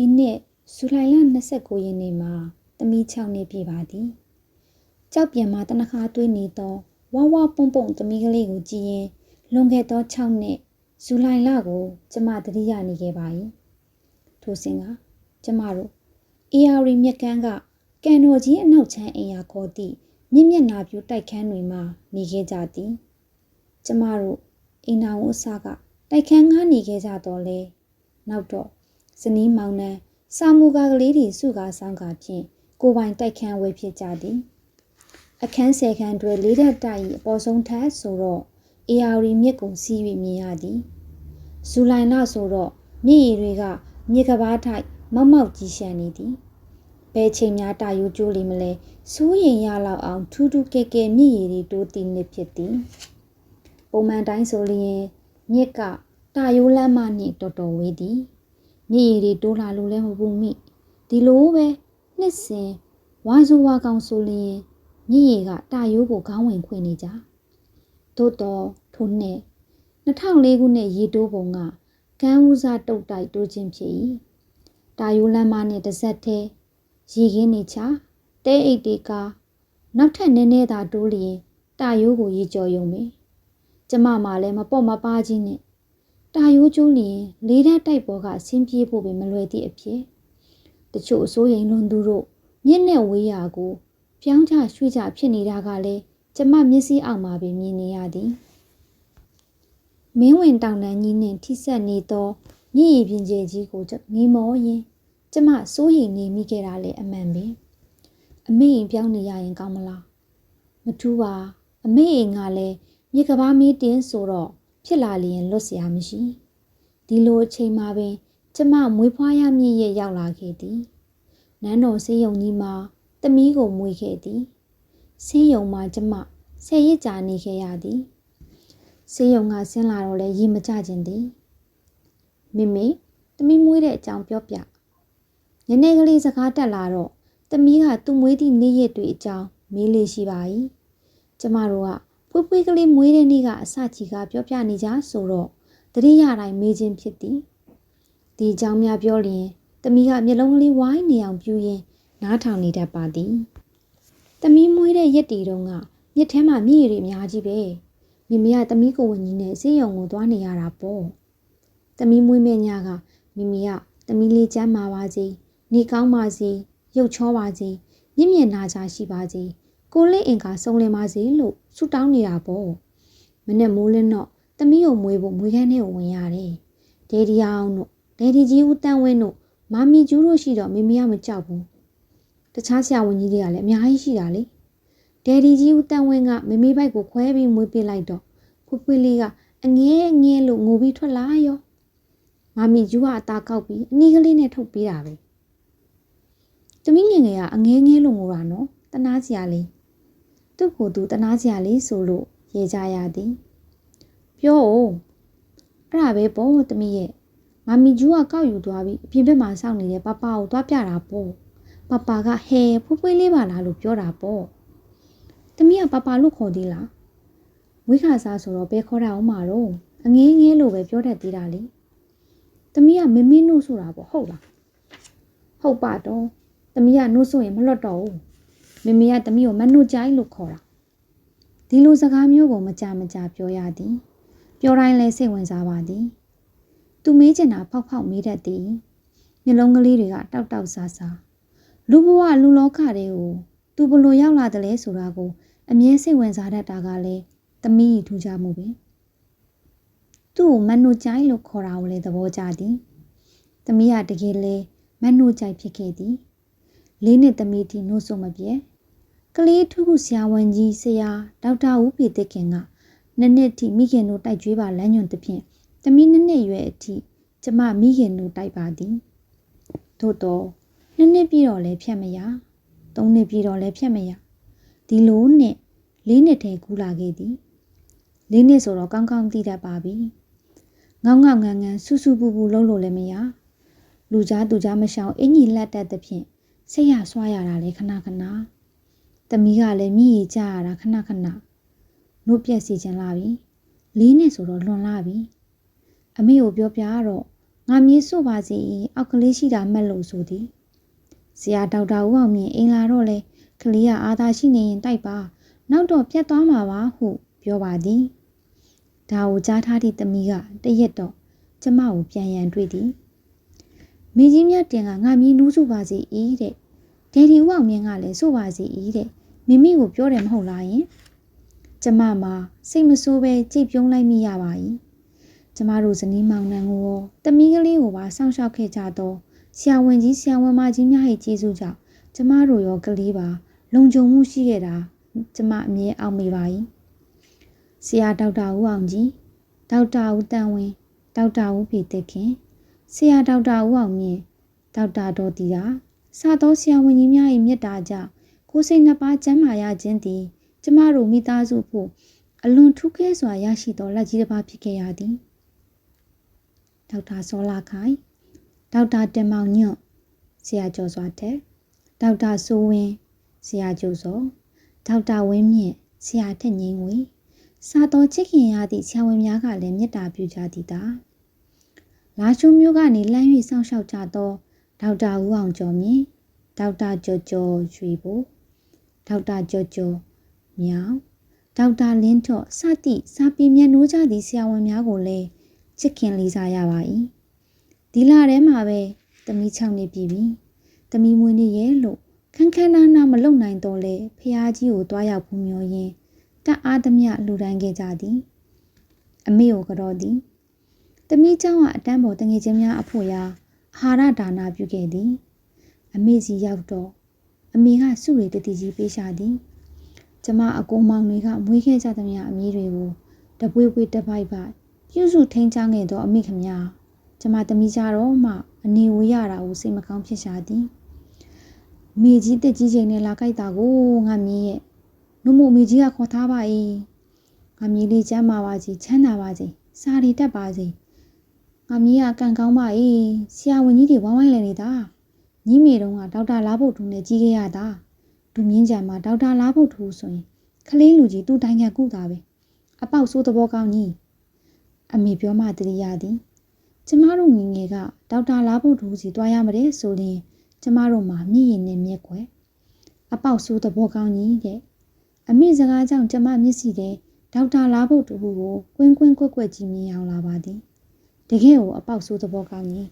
ဒီနှစ်ဇူလိုင်လ29ရက်နေ့မှာသမီး6နှစ်ပြည့်ပါသည်ကြောက်ပြန်မှာတနခါသွေးနေသောဝဝပုံပုံသမီးကလေးကိုကြည့်ရင်လွန်ခဲ့သော6နှစ်ဇူလိုင်လကို ကျမတတိယနေခဲ့ပါ၏ထိုစဉ်ကကျမတို့ AR မြက်ကန်းကကန်တော်ကြီးအနောက်ချမ်းအိမ်ယာခေါ်သည့်မြင့်မျက်နာပြူတိုက်ခန်းတွေမှာနေခဲ့ကြသည်ကျမတို့အိမ်နာဝအစားကတိုက်ခန်းငှားနေခဲ့ကြတော့လေနောက်တော့ ဇနီးမောင်နှံစာမူကားကလေးတွေစုကားဆောင်ကာဖြင့်ကိုပိုင်တိုက်ခန်းဝဲဖြစ်ကြသည်အခန်းဆယ်ခန်းတွင်လေးထပ်တိုက်၏အပေါ်ဆုံးထပ်ဆိုတော့ AR မြစ်ကိုစီး၍မြင်ရသည်ဇူလိုင်လဆိုတော့မြစ်ရည်တွေကမြေကဘာထိုက်မောက်မောက်ကြီးရှမ်းနေသည်ဘယ်ချိန်များတာယူကျိုးလိမ့်မလဲစိုးရင်ရလောက်အောင်ထူးထူးကဲကဲမြစ်ရည်တွေတိုးတည်နေဖြစ်သည်ပုံမှန်တိုင်းဆိုလျင်မြစ်ကတာယိုးလမ်းမနှင့်တော်တော်ဝေးသည် မြစ်ရည်တွေတိုးလာလို့လည်းမပူမိဒီလိုပဲနှစ်စဉ်ဝါဆိုဝါကောင်ဆိုလျင်မြစ်ရည်ကတာယိုးကိုခေါင်းဝင်ခွင့်နေကြသို့တော်ထိုနှစ်2004ခုနှစ်ရေတိုးပုံကကမ်းဦးစားတုတ်တိုက်တိုးခြင်းဖြစ်၏တာယိုးလမ်းမနှင့်တစ်ဆက်တည်းရေခင်းနေချတဲအိတ်တေကနောက်ထပ်နည်းနည်းသာတိုးလျင်တာယိုးကိုရေကြော်ယုံပဲကျမမှလည်းမပေါ့မပါကြီးနဲ့ တာယိုးကျိုးလျင်လေးဓာတ်တိုက်ပေါ်ကဆင်းပြေးဖို့ပဲမလွယ်သည့်အဖြစ်တချို့အစိုးရိမ်လွန်သူတို့မြင့်နဲ့ဝေးရာကိုပြောင်းချရွှေ့ချဖြစ်နေတာကလည်းကျမမျက်စိအောက်မှာပဲမြင်နေရသည်မင်းဝင်တောင်တန်းကြီးနှင့်ထိဆက်နေသောမြင့်ရည်ပြင်ကျဲကြီးကိုငေမောရင်ကျမစိုးရိမ်နေမိခဲ့တာလေအမှန်ပဲအမေရင်ပြောင်းနေရရင်ကောင်းမလားမထူးပါအမေရင်ကလည်းမြေကဘာမီးတင်းဆိုတော့ ဖြစ်လာလျင်လွတ်စရာမရှိဒီလိုအချိန်မှာပင် ကျမမွေးဖွားရမည့်ရက်ရောက်လာခဲ့သည်နန်းတော်ဆေးရုံကြီးမှာသမီးကိုမွေးခဲ့သည်ဆေးရုံမှာကျမဆယ်ရစ်ကြာနေခဲ့ရသည်ဆေးရုံကဆင်းလာတော့လဲရေမကျခြင်းသည်မိမိသမီးမွေးတဲ့အကြောင်းပြောပြညနေကလေးစကားတက်လာတော့သမီးကသူ့မွေးသည့်နေ့ရက်တွေအကြောင်းမေးလေရှိပါ၏ကျမတို့က ဖွေးဖွေးကလေးမွေးတဲ့နေ့ကအစကြီးကပြောပြနေကြဆိုတော့တတိယတိုင်းမေးခြင်းဖြစ်သည်ဒီအကြောင်းများပြောလျင်သမီးကမျက်လုံးကလေးဝိုင်းနေအောင်ပြူရင်းနားထောင်နေတတ်ပါသည်သမီးမွေးတဲ့ရက်တီတုန်းကမြစ်ထဲမှာမြည်ရည်အများကြီးပဲမိမိကသမီးကိုဝင်ကြီးနဲ့စေးရုံကိုသွားနေရတာပေါ့သမီးမွေးမဲ့ညကမိမိကသမီးလေးကျမ်းမာပါစေနေကောင်းပါစေရုပ်ချောပါစေမြင့်မြတ်နာကြရှိပါစေ ကိုလေးအင်္ကာစုံလင်ပါစေလို့ဆုတောင်းနေတာပေါ့မနဲ့မိုးလင်းတော့သမီးကိုမွေးဖို့မွေးခန်းထဲကိုဝင်ရတယ်ဒေဒီအောင်တို့ဒေဒီကြီးဦးတန်းဝင်းတို့မာမီကျူးတို့ရှိတော့မိမိကမကြောက်ဘူးတခြားဆရာဝန်ကြီးတွေကလည်းအများကြီးရှိတာလေဒယ်ဒီကြီးဦးတန်းဝင်းကမမီဘိုက်ကိုခွဲပြီးမွေးပြလိုက်တော့ဖွဖွလေးကအငဲအငဲလို့ငိုပြီးထွက်လာရောမမီကျူးကအသားကောက်ပြီးအနီးကလေးနဲ့ထုတ်ပေးတာပဲတမီးငယ်ငယ်ကအငဲငဲလို့ငိုတာနော်တနာစရာလေး သူ့ကိုယ်သူတနာစရာလေးဆိုလို့ရေကြရသည်ပြောဦးအဲ့ဒါပဲပေါ့တမီးရဲ့မမီကျူးကကောက်ယူသွားပြီးအပြင်ဘက်မှာစောင့်နေတဲ့ပပကိုသွားပြတာပေါ့ပပကဟဲဖွဖွလေးပါလားလို့ပြောတာပေါ့တမီးကပပလို့ခေါ်သေးလားဝိခါစားဆိုတော့ဘယ်ခေါ်တာအောင်မှာတော့အငင်းငဲလို့ပဲပြောတတ်သေးတာလေတမီးကမမင်းနှုတ်ဆိုတာပေါ့ဟုတ်လားဟုတ်ပါတော့တမီးကနှုတ်ဆိုရင်မလွတ်တော့ဘူး မမေကတမီးကိုမနှုတ်ကြိုင်းလို့ခေါ်တာဒီလိုစကားမျိုးကိုမကြမကြပြောရသည် ပြောတိုင်းလဲစိတ်ဝင်စားပါသည်သူမေးချင်တာဖောက်ဖောက်မေးတတ်သည်မျက်လုံးကလေးတွေကတောက်တောက်ဆာဆာလူဘဝလူလောကတွေကိုသူဘလို့ရောက်လာတယ်လဲဆိုတာကိုအမြဲစိတ်ဝင်စားတတ်တာကလည်းသမီးထူးခြားမှုပဲသူ့ကိုမနှုတ်ကြိုင်းလို့ခေါ်တာကိုလည်းသဘောကျသည်သမီးကတကယ်လဲမနှုတ်ကြိုက်ဖြစ်ခဲ့သည်လေးနှစ်သမီးတီနှုတ်ဆိုမပြေ ကလေးထုခုဆရာဝန်ကြီးဆရာဒေါက်တာဦးဖေသစ်ခင်ကနှစ်နှစ်ထိမိခင်တို့တိုက်ကြွေးပါလမ်းညွန်သဖြင့်သမီးနှစ်နှစ်ရွယ်အထိကျမမိခင်တို့တိုက်ပါသည်သို့တော့နှစ်နှစ်ပြည့်တော့လဲဖြတ်မရသုံးနှစ်ပြည့်တော့လဲဖြတ်မရဒီလိုနဲ့လေးနှစ်ထဲကူးလာခဲ့သည်လေးနှစ်ဆိုတော့ကောင်းကောင်းသိတတ်ပါပြီငေါငေါငန်းငန်းဆူဆူပူပူလုံးလို့လည်းမရလူကြားသူကြားမရှောင်အင်ကြီးလက်တက်သဖြင့်စိတ်ရဆွားရတာလေခဏခဏ သမီးကလည်းမြည်ရကြရတာခဏခဏနှုတ်ပြက်စီခြင်းလာပြီလေးနှစ်ဆိုတော့လွန်လာပြီအမေကိုပြောပြတော့ငါမြေးဆို့ပါစီအောက်ကလေးရှိတာမှတ်လို့ဆိုသည်ဆရာဒေါက်တာဦးအောင်မြင့်အိမ်လာတော့လေကလေးကအာသာရှိနေရင်တိုက်ပါနောက်တော့ပြတ်သွားမှာပါဟုပြောပါသည်ဒါကိုကြားထားသည့်သမီးကတရက်တော့ကျမကိုပြန်ရန်တွေ့သည်မိကြီးမြတ်တင်ကငါမြေးနူးစုပါစီ၏တဲ့ ဒေဒီဦးအောင်မြင့်ကလည်းဆိုပါစီ၏တဲ့မိမိကိုပြောတယ်မဟုတ်လားယင်ကျမမှာစိတ်မဆိုးပဲကြိတ်ပြုံးလိုက်မိရပါ၏ကျမတို့ဇနီးမောင်နှံကိုရောတမီးကလေးကိုပါစောင့်ရှောက်ခဲ့ကြတော့ဆရာဝန်ကြီးဆရာဝန်မကြီးများရဲ့ကျေးဇူးကြောင့်ကျမတို့ရောကလေးပါ လုံခြုံမှုရှိခဲ့တာကျမအမြဲအောင်မိပါ၏ဆရာဒေါက်တာဦးအောင်ကြီးဒေါက်တာဦးတန်ဝင်းဒေါက်တာဦးဖေတက်ခင်ဆရာဒေါက်တာဦးအောင်မြင့်ဒေါက်တာဒေါ်တီတာ စသောဆရာဝန်ကြီးများ၏မြတ်တာကြောင့်ကိုယ်စိတ်နှစ်ပါးကျန်းမာရခြင်းသည် ကျမတို့မိသားစုဖို့အလွန်ထူးကဲစွာရရှိသောလက်ကြီးတစ်ပါးဖြစ်ခဲ့ရသည်ဒေါက်တာစောလာခိုင်ဒေါက်တာတင်မောင်ညွန့်ဆရာကျော်စွာတက်ဒေါက်တာစိုးဝင်းဆရာကျိုးစောဒေါက်တာဝင်းမြင့်ဆရာထက်ငိမ့်ဝေစာတော်ချစ်ခင်ရသည့်ဆရာဝန်များကလည်းမေတ္တာပြုကြသည်တာလာရှုမျိုးကနေလမ်း၍စောင့်ရှောက်ကြသော ဒေါက်တာဦးအောင်ကျော်မြင့်ဒေါက်တာကျော်ကျော်ရွှေဘိုဒေါက်တာကျော်ကျော်မြောင်ဒေါက်တာလင်းထော့စသည့်စာပေမြတ်နိုးကြသည့်ဆရာဝန်များကိုလည်းချစ်ခင်လေးစားရပါ၏ဒီလထဲမှာပဲတမီး6နှစ်ပြည့်ပြီတမီးမွေးနေ့ရဲ့လို့ခန်းခန်းနားနားမလုံနိုင်တော့လေဖះကြီးကိုတွားရောက်ဘူးမျောရင်းတအားသမျှလူတိုင်းခဲ့ကြသည်အမေကိုကြောသည်တမီးเจ้าကအတန်းပေါ်တငယ်ချင်းများအဖို့ရာအာ ဟာရဒါနာပြုခဲ့သည် အမေစီရောက်တော့အမေကစုရီတတိကြီးပေးရှာသည်ကျမအကူမောင်တွေကမွေးခဲ့ကြသမျှအမီးတွေကိုတပွေးပွေးတပိုက်ပိုက်ပြုစုထိန်းချခဲ့သောအမိခမညာကျမတမီးကြတော့မှအနေဝေးရတာကိုစိတ်မကောင်းဖြစ်ရှာသည်မေကြီးတက်ကြီးချိန်နဲ့လာကြိုက်တာကိုငါမြင်ရဲ့နှုတ်မမေကြီးကခေါ်ထားပါ၏ငါမြည်လေးချမ်းပါပါစီချမ်းသာပါစေစာရီတက်ပါစေ ငါမြည်ကကန်ကောင်းပါ၏ဆရာဝန်ကြီးတွေဝိုင်းဝိုင်းလည်နေတာညီမေတုံးကဒေါက်တာလာဖို့တူနဲ့ကြီးခဲ့ရတာဒူမြင့်ကြံမှာဒေါက်တာလာဖို့တူဆိုရင်ခလေးလူကြီးသူ့တိုင်းကကုတာပဲအပေါက်ဆိုးသဘောကောင်းကြီးအမေပြောမှတရိယာသည်ကျမတို့ငငယ်ကဒေါက်တာလာဖို့တူစီတွားရမတဲ့ဆိုရင်ကျမတို့မှာမြည်ရင်နဲ့မြက်ွယ်အပေါက်ဆိုးသဘောကောင်းကြီးတဲ့အမိစကားကြောင့်ကျမမျက်စိထဲဒေါက်တာလာဖို့တူကိုကွင်းကွင်းကွက်ကွက်ကြီးမြင်အောင်လာပါသည် တကယ်ကိုအပေါက်ဆိုးသဘောကောင်းကြီး